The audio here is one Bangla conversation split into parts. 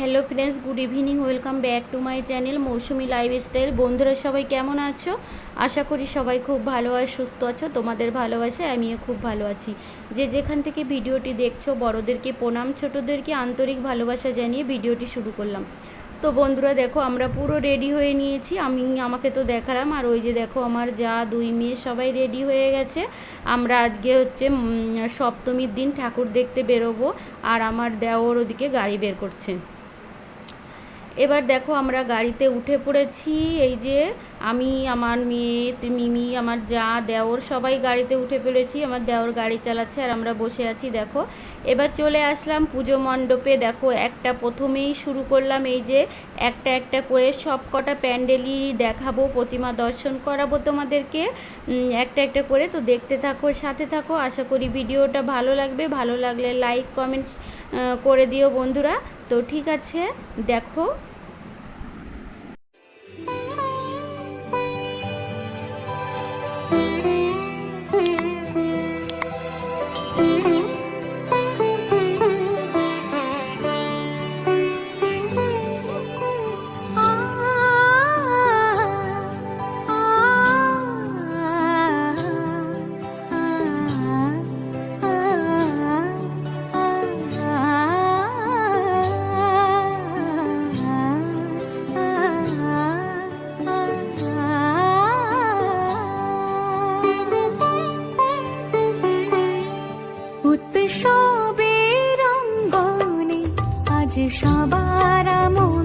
Hello friends, good evening, welcome back to my channel Mousumi lifestyle. বন্ধুরা সবাই কেমন আছো? আশা করি সবাই খুব ভালো আর সুস্থ আছো, তোমাদের ভালোবাসায় আমিও খুব ভালো আছি। যে যেখান থেকে ভিডিওটি দেখছ, বড়োদেরকে প্রণাম, ছোটোদেরকে আন্তরিক ভালোবাসা জানিয়ে ভিডিওটি শুরু করলাম। তো বন্ধুরা দেখো, আমরা পুরো রেডি হয়ে নিয়েছি। আমি, আমাকে তো দেখালাম, আর ওই যে দেখো আমার যা, দুই মেয়ে সবাই রেডি হয়ে গেছে। আমরা আজকে হচ্ছে সপ্তমীর দিন ঠাকুর দেখতে বেরোবো, আর আমার দেওর ওদিকে গাড়ি বের করছে। এবার দেখো আমরা গাড়িতে উঠে পড়েছি, এই যে আমি, আমার মেয়ে, মিমি, আমার যা, দেওর, সবাই গাড়িতে উঠে পড়েছি, আমার দেওর গাড়ি চালাচ্ছে আর আমরা বসে আছি, দেখো। এবার চলে আসলাম পুজো মণ্ডপে, দেখো একটা প্রথমেই শুরু করলাম, এই যে একটা একটা করে সব কটা প্যান্ডেলই দেখাবো, প্রতিমা দর্শন করাবো তোমাদেরকে। একটা একটা করে তো দেখতে থাকো, সাথে থাকো, আশা করি ভিডিওটা ভালো লাগবে, ভালো লাগলে লাইক কমেন্ট করে দিও বন্ধুরা। তো ঠিক আছে, দেখো। সবার মন্ত্র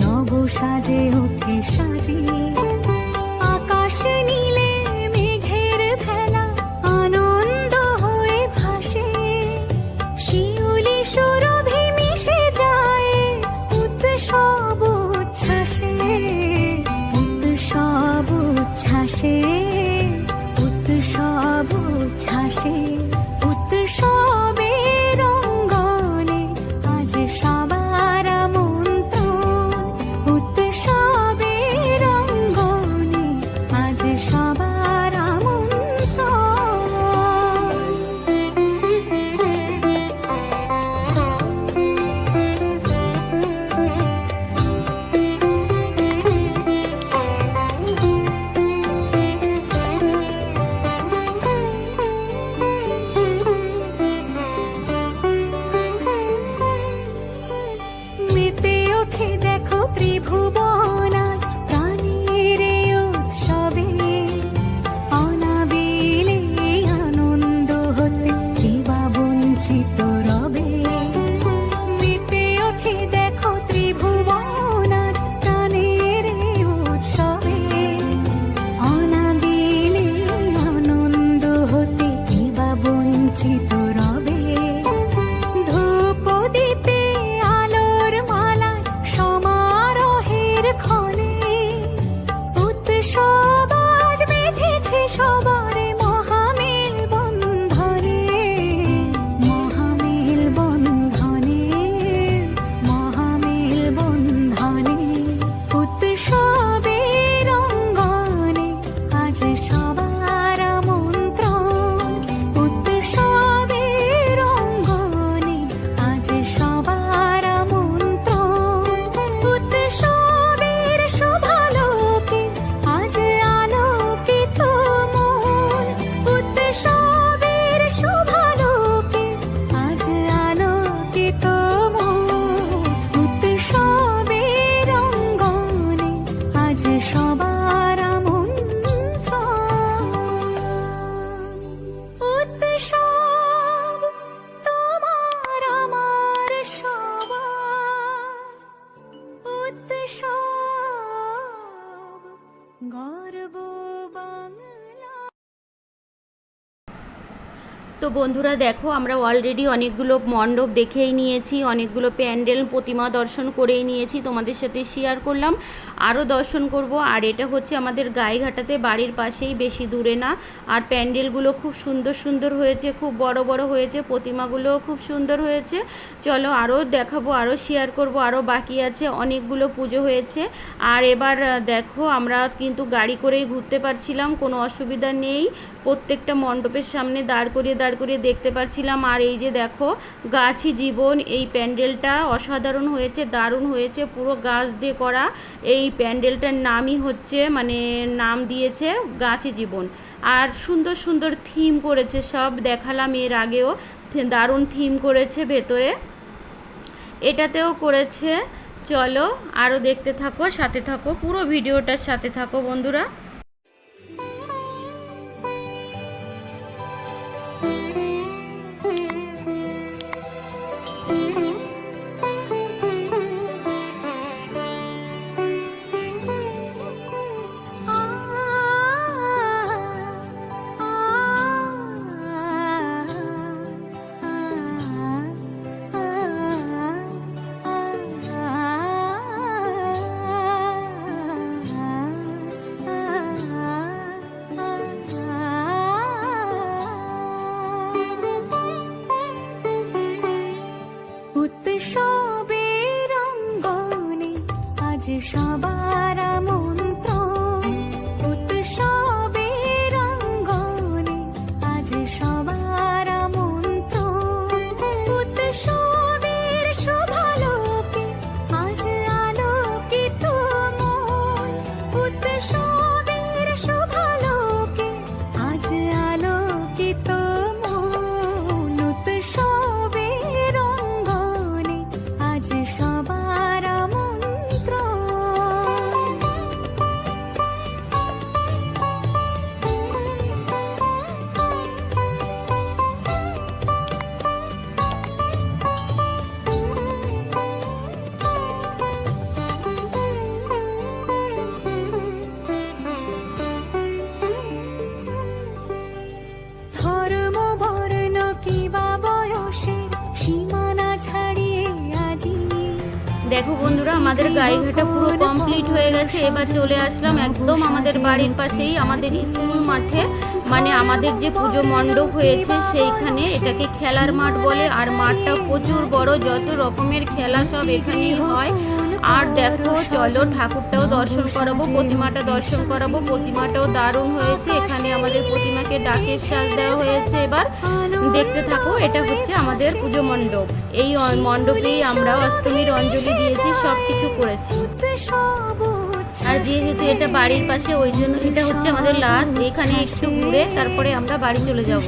নব সাজে ওকে সাজিয়ে আকাশ নীলে সব গর্ব বাংলা তো বন্ধুরা দেখো, আমরা অলরেডি অনেকগুলো মণ্ডপ দেখেই নিয়েছি, অনেকগুলো প্যান্ডেল প্রতিমা দর্শন করেই নিয়েছি, তোমাদের সাথে শেয়ার করলাম। আরও দর্শন করব, আর এটা হচ্ছে আমাদের গায়েঘাটাতে বাড়ির পাশেই, বেশি দূরে না। আর প্যান্ডেলগুলো খুব সুন্দর সুন্দর হয়েছে, খুব বড় বড় হয়েছে, প্রতিমাগুলোও খুব সুন্দর হয়েছে। চলো আরও দেখাবো আরও শেয়ার করব আরও বাকি আছে, অনেকগুলো পুজো হয়েছে। আর এবার দেখো, আমরা কিন্তু গাড়ি করেই ঘুরতে পারছিলাম, কোনো অসুবিধা নেই। প্রত্যেকটা মণ্ডপের সামনে দাঁড় করিয়ে দাঁড় করিয়ে দেখতে পারছিলাম। আর এই যে দেখো, গাছই জীবন, এই প্যান্ডেলটা অসাধারণ হয়েছে, দারুণ হয়েছে, পুরো গাছ দিয়ে করা। এই প্যান্ডেলটার নামই হচ্ছে মানে নাম দিয়েছে গাছই জীবন। আর সুন্দর সুন্দর থিম করেছে সব, দেখালাম এর আগেও। দারুণ থিম করেছে ভেতরে। এটাতেও করেছে। চলো আরও দেখতে থাকো, সাথে থাকো, পুরো ভিডিওটার সাথে থাকো বন্ধুরা। দেখো বন্ধুরা আমাদের গাড়িঘাটা পুরো কমপ্লিট হয়ে গেছে। এবার চলে আসলাম একদম আমাদের বাড়ির পাশেই আমাদের স্কুল মাঠে। মানে আমাদের যে পুজো মণ্ডপ হয়েছে সেইখানে এটাকে খেলার মাঠ বলে। আর মাঠটা প্রচুর বড় যত রকমের খেলা সব এখানেই হয়। আর দেখো চলো ঠাকুরটাও দর্শন করাবো প্রতিমাটা দর্শন করাবো। প্রতিমাটাও দারুণ হয়েছে। এখানে আমাদের প্রতিমাকে ডাকের সাজ দেওয়া হয়েছে এবার। দেখতে থাকো, এটা হচ্ছে আমাদের পুজো মণ্ডপ। এই মণ্ডপেই আমরা অষ্টমীর অঞ্জলি দিয়েছি সব কিছু করেছি। আর যেহেতু এটা বাড়ির পাশে, ওই জন্য এটা হচ্ছে আমাদের লাস্ট এখানে একটু ঘুরে তারপরে আমরা বাড়ি চলে যাব।